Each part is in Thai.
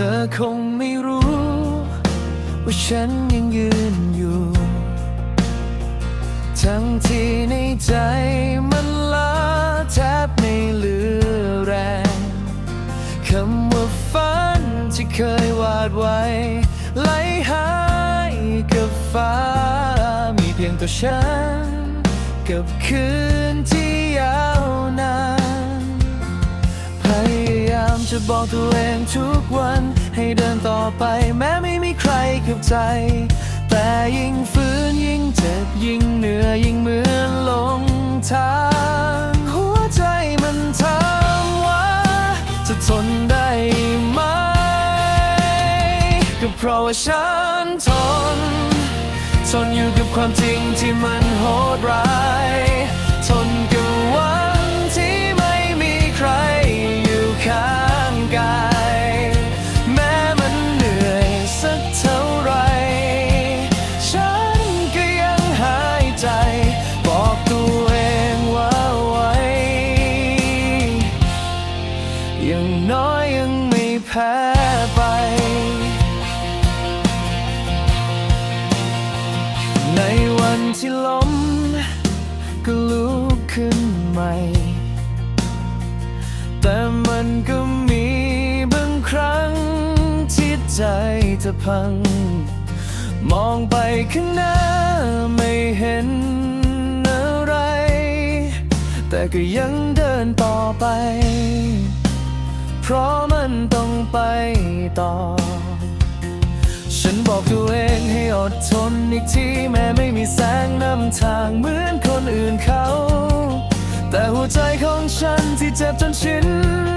ธอคงไม่รู้ ว่าฉันยังยืนอยู่ ทั้งที่ในใจมันล้าแทบไม่เหลือแรง คำว่าฝันที่เคยวาดไว้ไหลหายกับฟ้า มีเพียงตัวฉัน กับคืนที่ยาวนานพยาย จะบอกตัวเองทุกวัน ให้เดินต่อไปแม้ไม่มีใครเข้าใจ แต่ยิ่งฝืนยิ่งเจ็บยิ่งเหนื่อยยิ่งเหมือนหลงทางหัวใจมันถามว่า จะทนได้ไหม ก็เพราะว่าฉันทน ทนอยู่กับความจริงที่มันโหดร้าย ที่ล้มก็ลุกขึ้นใหม่ แต่มันก็มีบางครั้งที่ใจจะพัง มองไปข้างหน้าไม่เห็นอะไร แต่ก็ยังเดินต่อไป เพราะมันต้องไปต่อ ฉันบอกตัวเองให้อดทนอีกที ชิน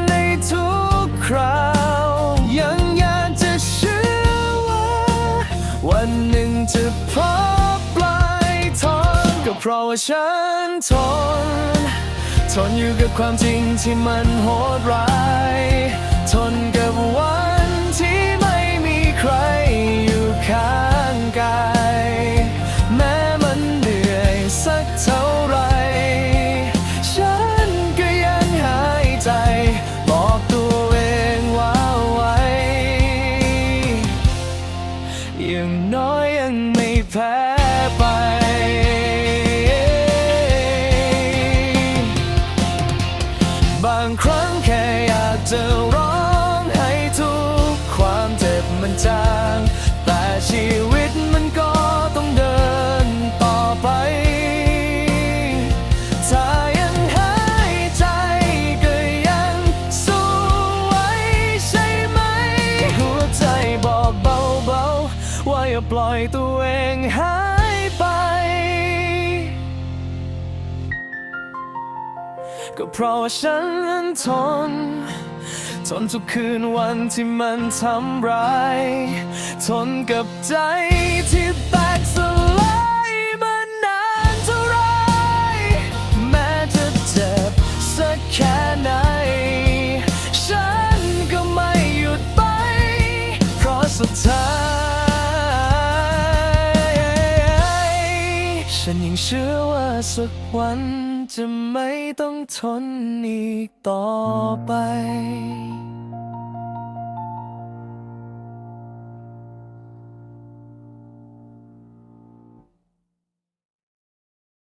ในทุกคราว ยังอยากจะเชื่อว่า วันหนึ่งจะพบปลายทางก็เพราะว่าฉันทน ทนอยู่กับความจริงที่มันโหดร้าย ทนกับางครั้งแค่อยากจะร้องให้ทุกความเจ็บมันจาง แต่ชีวิตมันก็ต้องเดินต่อไป ถ้ายังหายใจก็ยังสู้ไว้ใช่ไหม หัวใจบอกเบาๆ ว่าอย่าปล่อยตัวเองหายไป ก็เพราะว่าฉันทน ทนทุกคืนวันที่มันทำร้าย ทนกับใจที่แตกสลายมานานเท่าไร แม้จะเจ็บสักแค่ไหน ฉันก็ไม่หยุดไป เพราะสุดท้าย ฉันยังเชื่อว่าสักวัน จะไม่ต้องทนอีกต่อไป